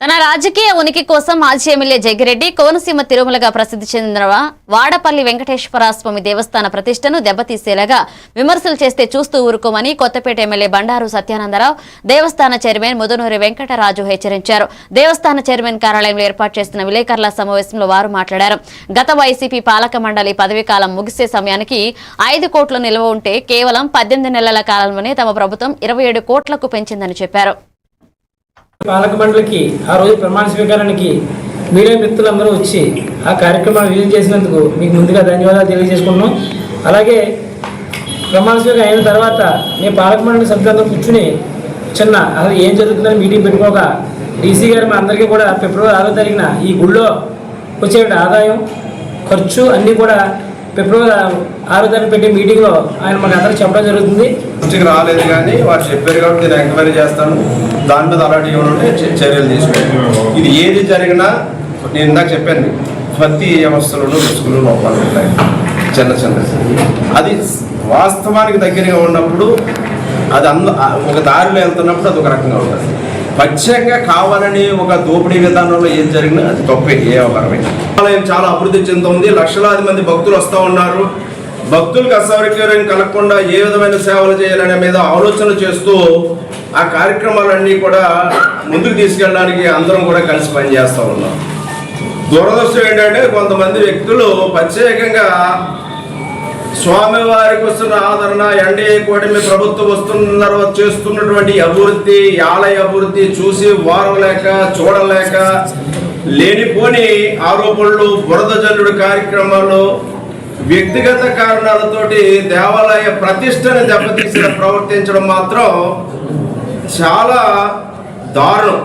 తన రాజకీయ ఉనికి కోసం మాజీ ఎమ్మెల్యే జగ్గిరెడ్డి కోనసీమ తిరుమలగా ప్రసిద్ధి చెందిన వాడపల్లి వెంకటేశ్వర స్వామి దేవస్థాన ప్రతిష్టను దెబ్బతీసేలాగా విమర్శలు చేస్తే చూస్తూ ఊరుకోమని కొత్తపేట ఎమ్మెల్యే బండారు సత్యానందరావు దేవస్థాన చైర్మన్ ముదనూరి వెంకటరాజు హెచ్చరించారు. దేవస్థాన చైర్మన్ కార్యాలయంలో ఏర్పాటు చేసిన విలేకరుల సమావేశంలో వారు మాట్లాడారు. గత వైసీపీ పాలక మండలి పదవీకాలం ముగిసే సమయానికి ఐదు కోట్లు నిల్వ ఉంటే కేవలం పద్దెనిమిది నెలల కాలంలోనే తమ ప్రభుత్వం ఇరవై ఏడు కోట్లకు పెంచిందని చెప్పారు. పాలక మండలికి ఆ రోజు ప్రమాణ స్వీకారానికి మీడియా మిత్రులందరూ వచ్చి ఆ కార్యక్రమాన్ని విజయం చేసినందుకు మీకు ముందుగా ధన్యవాదాలు తెలియజేసుకున్నాం అలాగే ప్రమాణ స్వీకారం అయిన తర్వాత నేను పాలక మండలి సభ్యులందరూ కూర్చుని చిన్న అసలు ఏం జరుగుతుందని మీటింగ్ పెట్టుకోక డీసీ గారు మా అందరికీ కూడా ఫిబ్రవరి ఆరో తారీఖున ఈ గుళ్ళో వచ్చే ఆదాయం ఖర్చు అన్నీ కూడా ఫిబ్రవరి ఆరో తారీఖు పెట్టే మీటింగ్లో ఆయన మాకు అందరూ చెప్పడం జరుగుతుంది. దృష్టికి రాలేదు కానీ వారు చెప్పారు కాబట్టి నేను ఎంక్వైరీ చేస్తాను. దాని మీద అలాంటి ఏమైనా చర్యలు తీసుకుంటాను ఇది ఏది జరిగినా నేను ఇందాక చెప్పాను ప్రతి వ్యవస్థలోనూ రుసుకులు లోపాలు ఉంటాయి. చిన్న చిన్న అది వాస్తవానికి దగ్గరగా ఉన్నప్పుడు అది అంద ఒక దారిలో వెళ్తున్నప్పుడు అది ఒక రకంగా ఉంటుంది. ప్రత్యేకంగా కావాలని ఒక దోపిడీ విధానంలో ఏం జరిగినా అది తప్పే ఏ అవకరమే ఆలయం చాలా అభివృద్ధి చెందుతుంది. లక్షలాది మంది భక్తులు వస్తూ ఉన్నారు. భక్తులకు అసౌకర్యం కలగకుండా ఏ విధమైన సేవలు చేయాలనే మీద ఆలోచన చేస్తూ ఆ కార్యక్రమాలన్నీ కూడా ముందుకు తీసుకెళ్ళడానికి అందరం కూడా కలిసి పనిచేస్తూ ఉన్నాం. దురదృష్టం ఏంటంటే కొంతమంది వ్యక్తులు ప్రత్యేకంగా స్వామివారికి వస్తున్న ఆదరణ ఎన్డీఏ కూటమి ప్రభుత్వం వస్తున్న తర్వాత చేస్తున్నటువంటి అభివృద్ధి ఆలయ అభివృద్ధి చూసి వారలేక చూడలేక లేనిపోని ఆరోపణలు బురద జల్లుడు కార్యక్రమాలు వ్యక్తిగత కారణాలతోటి దేవాలయ ప్రతిష్టను దెబ్బతీసిన ప్రవర్తించడం మాత్రం చాలా దారుణం.